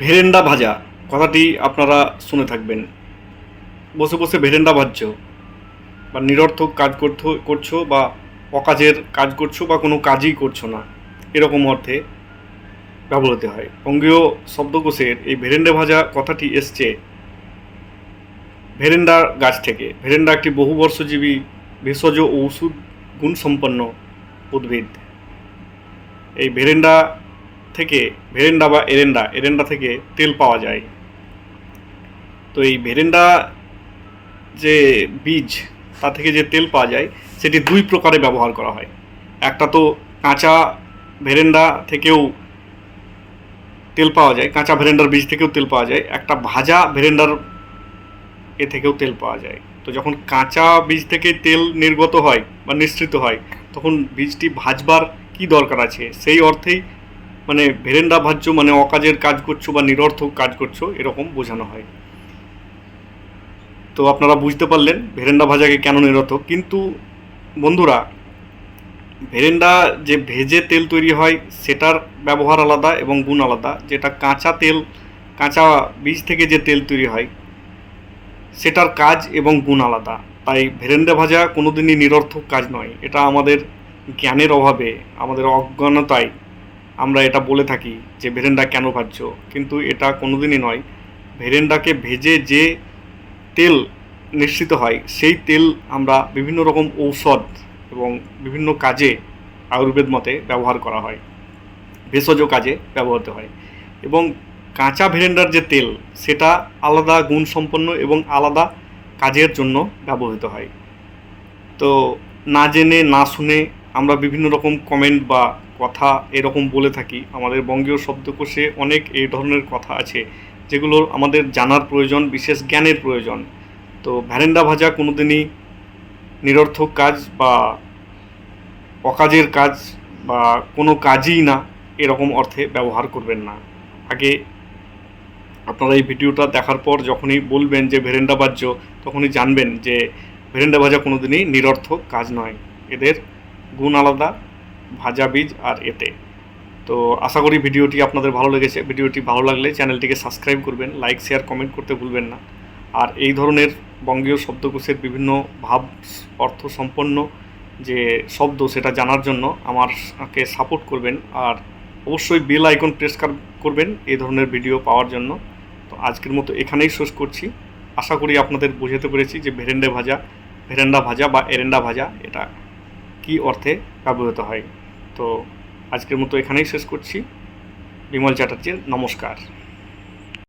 Veranda ভাজা, কথাটি আপনারা শুনে থাকবেন। বসে বসে ভেরেন্ডা ভাজছো, বা নিরর্থক কাজ করতে করছ, বা অকাজের কাজ করছ, বা কোনো কাজই করছ না, এরকম অর্থে ব্যবহৃত হয়। বঙ্গীয় শব্দকোষের এই ভেরেন্ডা ভাজা কথাটি এসছে ভেরেন্ডা গাছ থেকে। ভেরেন্ডা একটি বহুবর্ষজীবী ভেষজ ঔষধ গুণসম্পন্ন উদ্ভিদ। এই ভেরেন্ডা থেকে ভেরেন্ডা বা এরেন্ডা এরেন্ডা থেকে তেল পাওয়া যায়। তো এই ভেরেন্ডা যে বীজ, তা থেকে যে তেল পাওয়া যায়, সেটি দুই প্রকারে ব্যবহার করা হয়। একটা তো কাঁচা ভেরেন্ডা থেকেও তেল পাওয়া যায়, কাঁচা ভেরেন্ডার বীজ থেকেও তেল পাওয়া যায়, একটা ভাজা ভেরেন্ডার এ থেকেও তেল পাওয়া যায়। তো যখন কাঁচা বীজ থেকে তেল নির্গত হয় বা নিঃসৃত হয়, তখন বীজটি ভাজবার কি দরকার আছে? সেই অর্থেই মানে ভেরেন্ডা ভাজছো মানে অকাজের কাজ করছ বা নিরর্থক কাজ করছ, এরকম বোঝানো হয়। তো আপনারা বুঝতে পারলেন ভেরেন্ডা ভাজাকে কেন নিরর্থক। কিন্তু বন্ধুরা ভেরেন্ডা যে ভেজে তেল তৈরি হয়, সেটার ব্যবহার আলাদা এবং গুণ আলাদা। যেটা কাঁচা তেল, কাঁচা বীজ থেকে যে তেল তৈরি হয়, সেটার কাজ এবং গুণ আলাদা। তাই ভেরেন্ডা ভাজা কোনোদিনই নিরর্থক কাজ নয়। এটা আমাদের জ্ঞানের অভাবে, আমাদের অজ্ঞানতায় আমরা এটা বলে থাকি যে ভেরেন্ডা কেন ভাজছো কিন্তু এটা কোনোদিনই নয়। ভেরেন্ডাকে ভেজে যে তেল নিঃসৃত হয়, সেই তেল আমরা বিভিন্ন রকম ঔষধ এবং বিভিন্ন কাজে আয়ুর্বেদ মতে ব্যবহার করা হয়। ভেষজ কাজে ব্যবহৃত হয়। এবং কাঁচা ভেরেন্ডার যে তেল, সেটা আলাদা গুণসম্পন্ন এবং আলাদা কাজের জন্য ব্যবহৃত হয়। তো না জেনে, না শুনে আমরা বিভিন্ন রকম কমেন্ট বা কথা এরকম বলে থাকি। আমাদের বঙ্গীয় শব্দকোষে অনেক এই ধরনের কথা আছে, যেগুলো আমাদের জানার প্রয়োজন, বিশেষ জ্ঞানের প্রয়োজন। তো ভ্যারেন্ডা ভাজা কোনোদিনই নিরর্থক কাজ বা অকাজের কাজ বা কোনো কাজই না এরকম অর্থে ব্যবহার করবেন না। আগে আপনারা এই ভিডিওটা দেখার পর যখনই বলবেন যে ভেরেন্ডা বাজ্য তখনই জানবেন যে ভেরেন্ডা ভাজা কোনোদিনই নিরর্থক কাজ নয়। এদের গুণ আলাদা, ভাজা বীজ আর এতে। তো আশা করি ভিডিওটি আপনাদের ভালো লেগেছে। ভিডিওটি ভালো লাগলে চ্যানেলটিকে সাবস্ক্রাইব করবেন, লাইক, শেয়ার, কমেন্ট করতে ভুলবেন না। আর এই ধরনের বঙ্গীয় শব্দকোষের বিভিন্ন ভাব, অর্থ সম্পন্ন যে শব্দ সেটা জানার জন্য আমারকে সাপোর্ট করবেন। আর অবশ্যই বেল আইকন প্রেস করবেন এই ধরনের ভিডিও পাওয়ার জন্য। তো আজকের মতো এখানেই শেষ করছি। আশা করি আপনাদের বোঝাতে পেরেছি যে ভেরেন্ডা ভাজা ভেরেন্ডা ভাজা বা এরেন্ডা ভাজা এটা কি অর্থে ব্যবহৃত হয়। তো আজকের মতো এখানেই শেষ করছি। বিমল চ্যাটার্জির নমস্কার।